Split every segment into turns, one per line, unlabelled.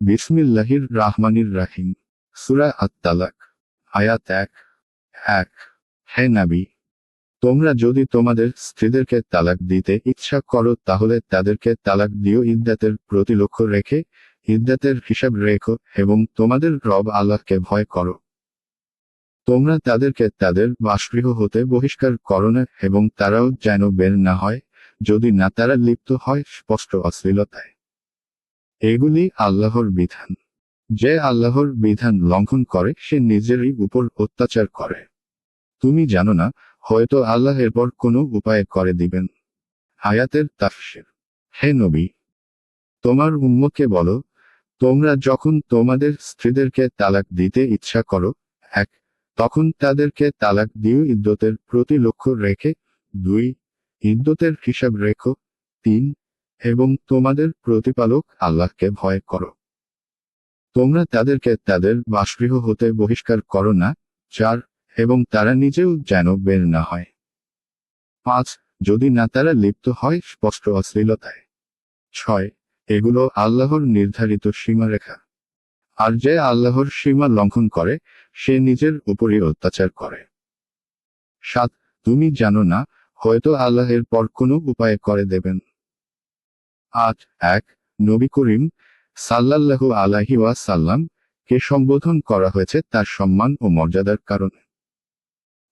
বিসমিল্লাহির রাহমানির রাহিম। সুরা আত তালাক আয়াত এক এক। হে নাবি, তোমরা যদি তোমাদের স্ত্রীদেরকে তালাক দিতে ইচ্ছা করো, তাহলে তাদেরকে তালাক দিও। ইদ্দাতের প্রতি লক্ষ্য রেখে ইদ্দাতের হিসাব রেখো এবং তোমাদের রব আল্লাহকে ভয় করো। তোমরা তাদেরকে তাদের বাসগৃহ হতে বহিষ্কার করো না এবং তারাও যেন বের না হয়। যদি না তারা লিপ্ত হয়, স্পষ্ট অশ্লীলতায়। এগুলি আল্লাহর বিধান। যে আল্লাহর বিধান লঙ্ঘন করে, সে নিজেরই উপর অত্যাচার করে। তুমি জানো না, হয়তো আল্লাহ এরপর কোনো উপায় করে দিবেন। আয়াতের তাফসির। হে নবী! তোমার উম্মকে বলো, তোমরা যখন তোমাদের স্ত্রীদেরকে তালাক দিতে ইচ্ছা করো, এক, তখন তাদেরকে তালাক দিও ইদ্যতের প্রতি লক্ষ্য রেখে। দুই, ইদ্যতের হিসাব রেখো। তিন এবং তোমাদের প্রতিপালক আল্লাহকে ভয় করো। তোমরা তাদেরকে তাদের বাসগৃহ হতে বহিষ্কার করো না চার এবং তারা নিজেও যেন বের না হয়। পাঁচ, যদি না তারা লিপ্ত হয়, স্পষ্ট অশ্লীলতায়। ছয়, এগুলো আল্লাহর নির্ধারিত সীমারেখা। আর যে আল্লাহর সীমা লঙ্ঘন করে, সে নিজের উপরই অত্যাচার করে। সাত, তুমি জানো না, হয়তো আল্লাহের পর কোনো উপায় করে দেবেন। আট এক নবী করিম সাল্লাল্লাহু আলাহি ওয়াসাল্লাম কে সম্বোধন করা হয়েছে তার সম্মান ও মর্যাদার কারণে।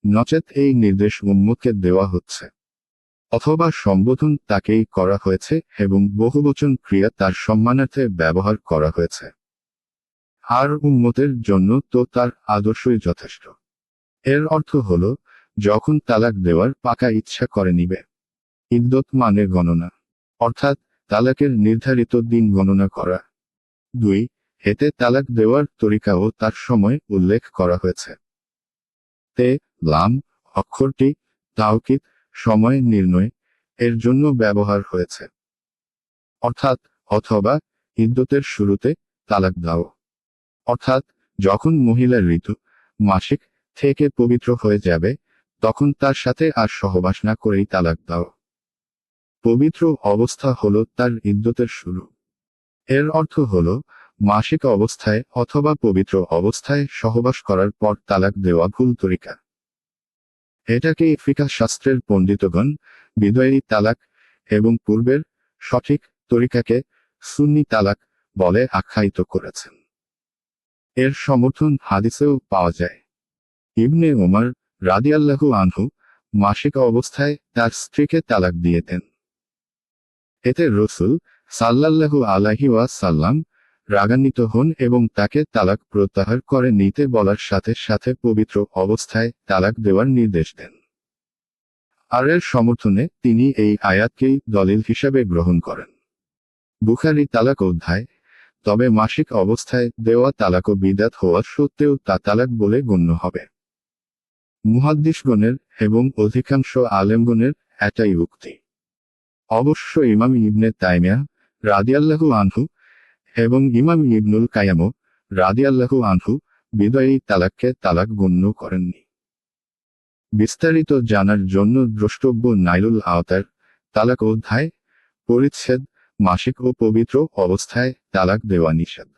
নচেত এই নির্দেশ উম্মতকে দেওয়া হচ্ছে। অথবা সম্বোধন তাকেই করা হয়েছে এবং বহুবচন ক্রিয়া তার সম্মানার্থে ব্যবহার করা হয়েছে। আর উম্মতের জন্য তো তার আদর্শই যথেষ্ট। এর অর্থ হল, যখন তালাক দেওয়ার পাকা ইচ্ছা করে নিবে, ইদ্যত মানে গণনা। অর্থাৎ তালাকের নির্ধারিত দিন গণনা করা। দুই এতে তালাক দেওয়ার তরিকা ও তার সময় উল্লেখ করা হয়েছে। তে, লাম, অক্ষরটি তাওকিত সময় নির্ণয়, এর জন্য ব্যবহার হয়েছে। অর্থাৎ, অথবা, ইদ্যতের শুরুতে তালাক দাও। অর্থাৎ, যখন মহিলার ঋতু, মাসিক, থেকে পবিত্র হয়ে যাবে, তখন তার সাথে আর সহবাস না করেই তালাক দাও। পবিত্র অবস্থা হলো তার ইদ্যতের শুরু। এর অর্থ হলো, মাসিক অবস্থায় অথবা পবিত্র অবস্থায় সহবাস করার পর তালাক দেওয়া ভুল তরিকা। এটাকে ফিকা শাস্ত্রের পণ্ডিতগণ বিদয়ী তালাক এবং পূর্বের সঠিক তরিকাকে সুন্নি তালাক বলে আখ্যায়িত করেছেন। এর সমর্থন হাদিসেও পাওয়া যায়। ইবনে ওমর রাদিয়াল্লাহু আনহু মাসিক অবস্থায় তার স্ত্রীকে তালাক দিয়ে দেন। এতে রসুল সাল্লাল্লাহু আলাহি সাল্লাম রাগান্বিত হন এবং তাকে তালাক প্রত্যাহার করে নিতে বলার সাথে সাথে পবিত্র অবস্থায় তালাক দেওয়ার নির্দেশ দেন। আর এর সমর্থনে তিনি এই আয়াতকেই দলিল হিসাবে গ্রহণ করেন। বুখারি তালাক অধ্যায়, তবে মাসিক অবস্থায় দেওয়া তালাক বিদাত হওয়া সত্ত্বেও তা তালাক বলে গণ্য হবে। মুহাদ্দিসগণের এবং অধিকাংশ আলেমগণের এটাই উক্তি। অবশ্য ইমাম ইবনে তাইমিয়া রাদিয়াল্লাহু আনহু এবং ইমাম ইবনুল কায়ামো রাদিয়াল্লাহু আনহু বিদয়ী তালাককে তালাক গণ্য করেননি। বিস্তারিত জানার জন্য দ্রষ্টব্য নাইলুল আওতার তালাক অধ্যায়, পরিচ্ছেদ, মাসিক ও পবিত্র অবস্থায় তালাক দেওয়া নিষেধ।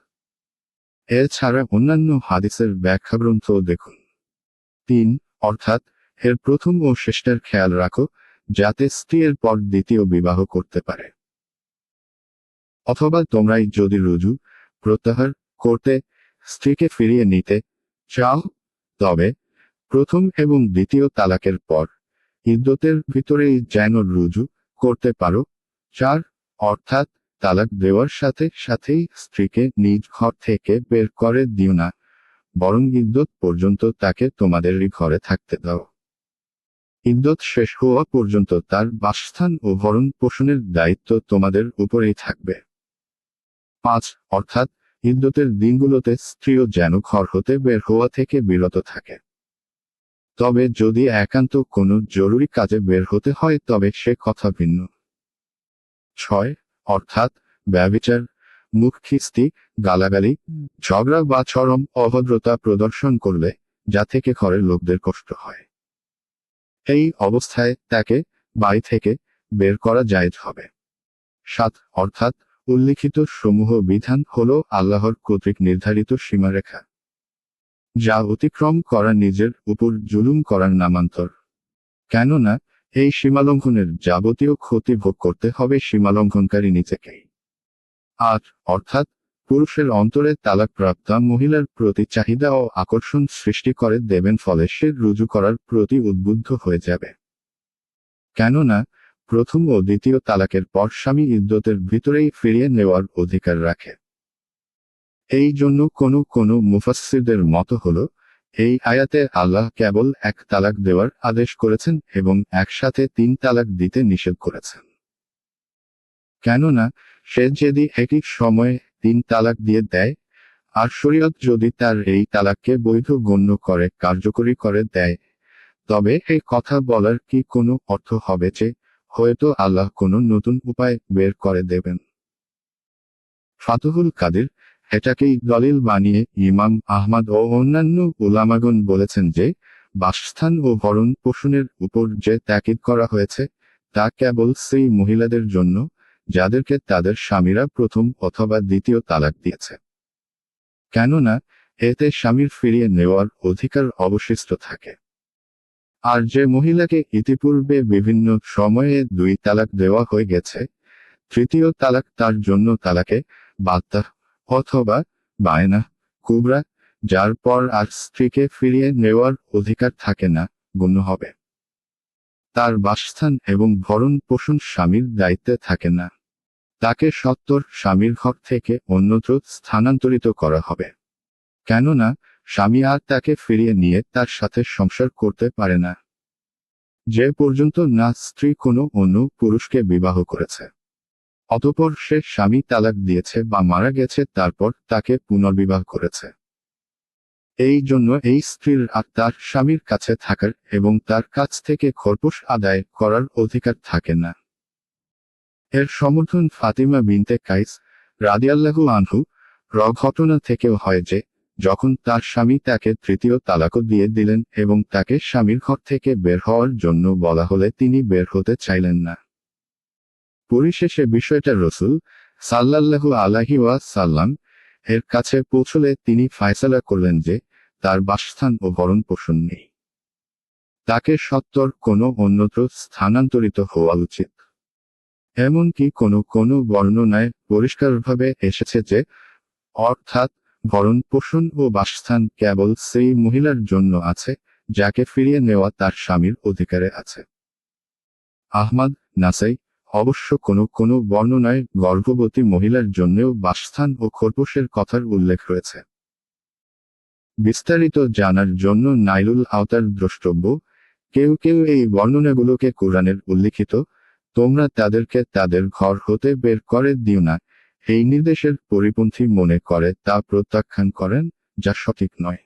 এছাড়া অন্যান্য হাদিসের ব্যাখ্যাগ্রন্থ দেখুন। তিন, অর্থাৎ এর প্রথম ও শেষটার খেয়াল রাখো যাতে স্ত্রীর পর দ্বিতীয় বিবাহ করতে পারে। অথবা তোমরাই যদি রুজু, প্রত্যাহার করতে স্ত্রীকে ফিরিয়ে নিতে চাও, তবে প্রথম এবং দ্বিতীয় তালাকের পর ইদ্যতের ভিতরেই যেন রুজু করতে পারো। চার, অর্থাৎ তালাক দেওয়ার সাথে সাথেই স্ত্রীকে নিজ ঘর থেকে বের করে দিও না, বরং ইদ্যত পর্যন্ত তাকে তোমাদেরই ঘরে থাকতে দাও। ইদ্যত শেষ হওয়া পর্যন্ত তার বাসস্থান ও ভরণ পোষণের দায়িত্ব তোমাদের উপরেই থাকবে। পাঁচ, অর্থাৎ ইদ্যতের দিনগুলোতে স্ত্রীও যেন ঘর হতে বের হওয়া থেকে বিরত থাকে। তবে যদি একান্ত কোনো জরুরি কাজে বের হতে হয়, তবে সে কথা ভিন্ন। ছয়, অর্থাৎ ব্যবিচার মুখ খিস্তি, গালাগালি, ঝগড়া বা চরম অভদ্রতা প্রদর্শন করলে, যা থেকে ঘরের লোকদের কষ্ট হয়। এই অবস্থায় তাকে বাড়ি থেকে বের করা জায়েজ হবে। সাত, অর্থাৎ উল্লিখিত সমূহ বিধান হল আল্লাহর কর্তৃক নির্ধারিত সীমারেখা। যা অতিক্রম করা নিজের উপর জুলুম করার নামান্তর। কেননা, এই সীমালঙ্ঘনের যাবতীয় ক্ষতি ভোগ করতে হবে সীমালঙ্ঘনকারী নিজেকেই। আর অর্থাৎ পুরুষের অন্তরে তালাকপ্রাপ্তা মহিলার প্রতি চাহিদা ও আকর্ষণ সৃষ্টি করে দেবেন ফলে সে রুজু করার প্রতি উদ্বুদ্ধ হয়ে যাবে। কেননা, প্রথম ও দ্বিতীয় তালাকের পর স্বামী ইদ্যতের ভিতরেই ফিরিয়ে নেওয়ার অধিকার রাখে। এই জন্য কোনো কোনো মুফাসসিরদের মত হল, এই আয়াতে আল্লাহ কেবল এক তালাক দেওয়ার আদেশ করেছেন এবং একসাথে তিন তালাক দিতে নিষেধ করেছেন। কেননা, সে যদি একই সময়ে তিন তালাক দিয়ে দেয়, আর শরীয়ত যদি তার এই তালাককে বৈধ গণ্য করে, কার্যকরী করে দেয়, তবে এই কথা বলার কি কোনো অর্থ হবে যে, হয়তো আল্লাহ কোনো নতুন উপায় বের করে দেবেন? ফাতহুল কাদির এটাকেই দলিল বানিয়ে ইমাম আহমদ ও অন্যান্য উলামাগণ বলেছেন যে, বাসস্থান ও ভরণ পোষণের উপর যে তাকিদ করা হয়েছে, তা কেবল সেই মহিলাদের জন্য যাদেরকে তাদের স্বামীরা প্রথম অথবা দ্বিতীয় তালাক দিয়েছে। কেননা, এতে স্বামীর ফিরিয়ে নেওয়ার অধিকার অবশিষ্ট থাকে। আর যে মহিলাকে ইতিপূর্বে বিভিন্ন সময়ে দুই তালাক দেওয়া হয়ে গেছে, তৃতীয় তালাক তার জন্য তালাকে বাত্তা অথবা বায়না কুবরা, যার পর আর স্ত্রীকে ফিরিয়ে নেওয়ার অধিকার থাকে না গণ্য হবে। তার বাসস্থান এবং ভরণ পোষণ স্বামীর দায়িত্বে থাকে না। তাকে সত্তর স্বামীর ঘর থেকে অন্যত্র স্থানান্তরিত করা হবে। কেননা, স্বামী আর তাকে ফিরিয়ে নিয়ে তার সাথে সংসার করতে পারে না। যে পর্যন্ত না স্ত্রী কোনো অন্য পুরুষকে বিবাহ করেছে। অতপর সে স্বামী তালাক দিয়েছে বা মারা গেছে, তারপর তাকে পুনর্বিবাহ করেছে। এই জন্য এই স্ত্রীর আর তার স্বামীর কাছে থাকার এবং তার কাছ থেকে খরপোশ আদায় করার অধিকার থাকে না। এর সমর্থন ফাতিমা বিনতে কাইস রাদিয়াল্লাহু আনহু র ঘটনা থেকেও হয় যে, যখন তার স্বামী তাকে তৃতীয় তালাকও দিয়ে দিলেন এবং তাকে স্বামীর ঘর থেকে বের হওয়ার জন্য বলা হলে তিনি বের হতে চাইলেন না। পরিশেষে বিষয়টা রসুল সাল্লাল্লাহু আলাহি সাল্লাম এর কাছে পৌঁছলে তিনি ফায়সালা করলেন যে, তার বাসস্থান ও ভরণ পোষণ নেই। তাকে সত্তর কোনো অন্যত্র স্থানান্তরিত হওয়া উচিত। এমনকি কোনো কোনো বর্ণনায় পরিষ্কারভাবে এসেছে যে, অর্থাৎ ভরণ পোষণ ও বাসস্থান কেবল সেই মহিলার জন্য আছে, যাকে ফিরিয়ে নেওয়া তার স্বামীর অধিকারে আছে। আহমদ নাসাই অবশ্য কোনো কোনো বর্ণনায় গর্ভবতী মহিলার জন্যও বাসস্থান ও খরপোশের কথার উল্লেখ রয়েছে। বিস্তারিত জানার জন্য নাইলুল আওতার দ্রষ্টব্য, কেউ কেউ এই বর্ণনাগুলোকে কোরআনের উল্লিখিত তোমরা তাদেরকে তাদের ঘর হতে বের করে দিও না। এই নির্দেশের পরিপন্থী মনে করে, তা প্রত্যাখ্যান করেন, যা সঠিক নয়।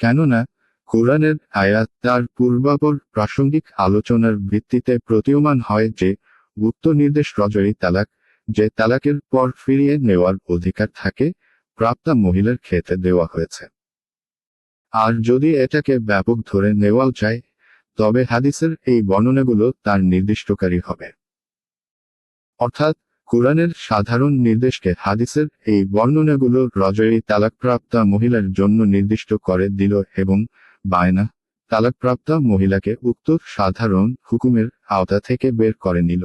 কেননা, কোরআনের আয়াত তার পূর্বাপর প্রাসঙ্গিক আলোচনার ভিত্তিতে প্রতীয়মান হয় যে, উক্ত নির্দেশ রজয়ী তালাক, যে তালাকের পর ফিরিয়ে নেওয়ার অধিকার থাকে, প্রাপ্তা মহিলার ক্ষেত্রে দেওয়া হয়েছে। আর যদি এটাকে ব্যাপক ধরে নেওয়া যায় তবে হাদিসের এই বর্ণনাগুলো তার নির্দিষ্টকারী হবে। অর্থাৎ, কোরআনের সাধারণ নির্দেশকে হাদিসের এই বর্ণনাগুলো রজয়ী তালাকপ্রাপ্তা মহিলার জন্য নির্দিষ্ট করে দিল এবং বায়না তালাকপ্রাপ্তা মহিলাকে উক্ত সাধারণ হুকুমের আওতা থেকে বের করে নিল।